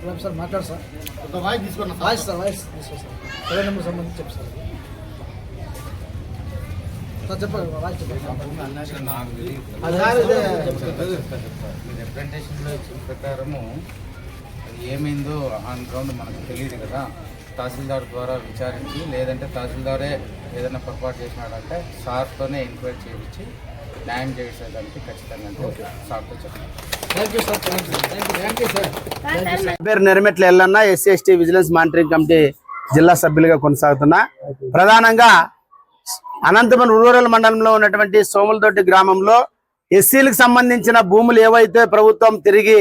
Sir sir మాట్లాడు sir ఒక voice voice sir voice తీసుకో సార్ నెంబర్ సంబంధించి చెప్పు సార్ సార్ చెప్పండి వాయిస్ చెప్పండి సార్. మీ రిప్రజెంటేషన్లో ఇచ్చిన ప్రకారము అది ఏమైందో ఆన్ గ్రౌండ్ మనకు తెలియదు కదా తహసీల్దార్ ద్వారా విచారించి లేదంటే తహసీల్దారే ఏదైనా పొరపాటు చేసినాడంటే సార్తోనే ఎంక్వైరీ చేయించి న్యాయం చేసేదానికి ఖచ్చితంగా అంటే సార్తో సార్ పేరు Nerametla Yellanna SC ST vigilance monitoring committee జిల్లా సభ్యులుగా కొనసాగుతున్నా. ప్రధానంగా అనంతపురం రూరల్ మండలంలో ఉన్నటువంటి సోములతోటి గ్రామంలో ఎస్సీలకు సంబంధించిన భూములు ఏవైతే ప్రభుత్వం తిరిగి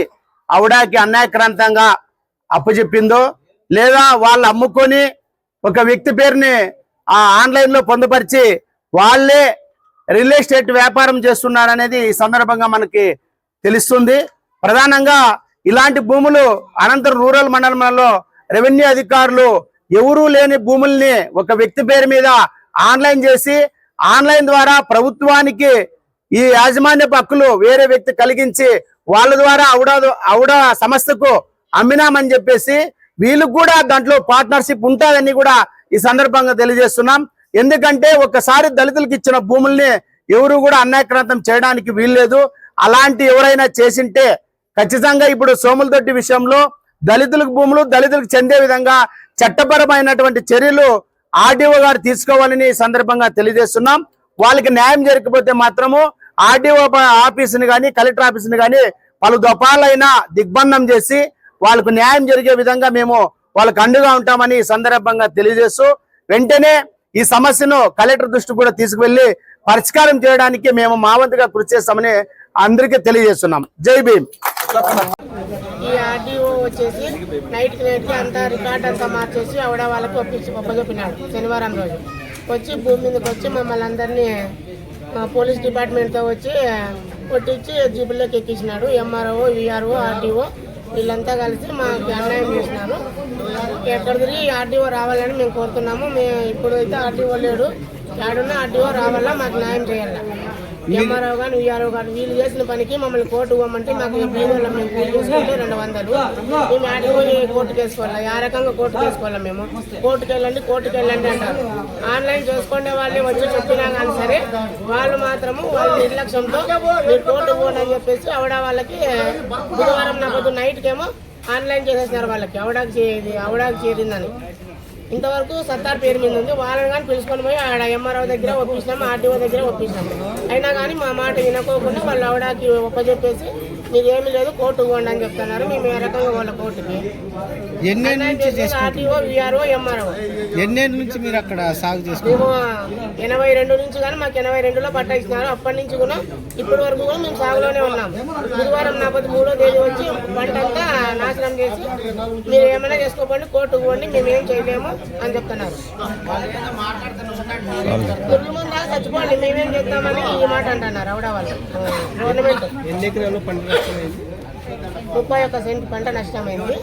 అవడాకి అన్యాయక్రాంతంగా అప్పచెప్పిందో లేదా వాళ్ళు అమ్ముకొని ఒక వ్యక్తి పేరుని ఆ ఆన్లైన్లో పొందుపరిచి వాళ్ళే రియల్ ఎస్టేట్ వ్యాపారం చేస్తున్నారనేది ఈ సందర్భంగా మనకి తెలుస్తుంది. ప్రధానంగా ఇలాంటి భూములు అనంతరం రూరల్ మండలంలో రెవెన్యూ అధికారులు ఎవరూ లేని భూముల్ని ఒక వ్యక్తి పేరు మీద ఆన్లైన్ చేసి ఆన్లైన్ ద్వారా ప్రభుత్వానికి ఈ యాజమాన్య హక్కులు వేరే వ్యక్తి కలిగించి వాళ్ళ ద్వారా అవుడా అవుడా సంస్థకు అమ్మినామని చెప్పేసి వీళ్ళకు కూడా దాంట్లో పార్ట్నర్షిప్ ఉంటుందని కూడా ఈ సందర్భంగా తెలియజేస్తున్నాం. ఎందుకంటే ఒక్కసారి దళితులకు ఇచ్చిన భూముల్ని ఎవరు కూడా అన్యాక్రాంతం చేయడానికి వీల్లేదు. అలాంటి ఎవరైనా చేసింటే ఖచ్చితంగా ఇప్పుడు సోములతొట్టి విషయంలో దళితులకు భూములు దళితులకు చెందే విధంగా చట్టపరమైనటువంటి చర్యలు ఆర్డీఓ గారు తీసుకోవాలని ఈ సందర్భంగా తెలియజేస్తున్నాం. వాళ్ళకి న్యాయం జరగకపోతే మాత్రము ఆర్డీఓ ఆఫీసుని కానీ కలెక్టర్ ఆఫీసుని కానీ పలు దఫాలైనా దిగ్బంధం చేసి వాళ్ళకు న్యాయం జరిగే విధంగా మేము వాళ్ళకు అండుగా ఉంటామని సందర్భంగా తెలియజేస్తూ వెంటనే ఈ సమస్యను కలెక్టర్ దృష్టి కూడా తీసుకువెళ్ళి పరిష్కారం చేయడానికి మేము మా వంతుగా కృషి చేస్తామని అందరికీ తెలియజేస్తున్నాం. జై భీమ్. ఈ ఆర్డీఓ వచ్చేసి నైట్కి నైట్కి అంతా రికార్డ్ అంతా మార్చేసి ఆవిడ వాళ్ళకి ఒప్పించి ఒప్పగొప్పినాడు శనివారం రోజు. వచ్చి భూమి మీదకి వచ్చి మమ్మల్ని అందరినీ పోలీస్ డిపార్ట్మెంట్తో వచ్చి కొట్టించి జీపుల్లోకి ఎక్కించినాడు. MRO VRO RDO. వీళ్ళంతా కలిసి మాకు అన్యాయం చేసినారు? ఎక్కడ తిరిగి ఆర్డీఓ రావాలని మేము కోరుతున్నాము. మేము ఇప్పుడు అయితే ఆర్డీఓ లేడు. ఎక్కడున్న ఆర్డీఓ రావాలా? మాకు న్యాయం చేయాలా? ఎంఆర్ఓ కానీ విఆర్ఓ కానీ వీళ్ళు చేసిన పనికి మమ్మల్ని కోర్టు పోమంటే మాకు బీదోళ్ళం మేము కూలి చేసుకుంటే రెండు వందలు. మేము ఆడికి పోయి కోర్టుకు వేసుకోవాలి ఆ రకంగా కోర్టుకు వేసుకోవాలి మేము? కోర్టుకు వెళ్ళండి కోర్టుకు వెళ్ళండి అంటారు. ఆన్లైన్ చేసుకునే వాళ్ళే వచ్చి చెప్పినా కానీ సరే వాళ్ళు మాత్రము వాళ్ళ నిర్లక్ష్యంతో మీరు కోర్టు పోండి అని చెప్పేసి ఆవిడ వాళ్ళకి బుధవారం నాకు నైట్కేమో ఆన్లైన్ చేసేసినారు వాళ్ళకి. ఆవిడకి చేది ఆవిడకి చేరిందని. ఇంతవరకు సత్తార్ పేరు మీద ఉంది. వాళ్ళని కానీ పిలుచుకొని పోయి ఆడ ఎంఆర్ఓ దగ్గర ఒప్పించినాము ఆర్టీఓ దగ్గర ఒప్పించినాము అయినా కానీ మా మాట వినకోకుండా వాళ్ళు ఆవిడకి ఒప్పచెప్పేసి మీదేమీ లేదు కోర్టు పోండి అని చెప్తున్నారు. మేము ఏ రకంగా వాళ్ళ కోర్టుకి? RTO VRO MRO. ఎన్నేళ్ళ నుంచి మీరు అక్కడ సాగు చేసుకుంటారు మేము ఎనభై రెండు నుంచి కానీ మాకు ఎనభై రెండులో పట్టా ఇచ్చినారు. అప్పటి నుంచి కూడా ఇప్పటి వరకు కూడా మేము సాగులోనే ఉన్నాం. బుధవారం నాపతి మూడో తేదీ వచ్చి పంట అంతా నాశనం చేసి మీరు ఏమైనా చేసుకోకండి కోర్టుకు పోండి మేము ఏం చేయలేము అని చెప్తున్నారు. పురుగుల ముందు చచ్చిపోండి మేమేం చేస్తామని ఈ మాట అంటున్నారు ఆవిడ వాళ్ళు. గవర్నమెంట్ ముప్పై ఒక్క సెంట్ పంట నష్టమైంది.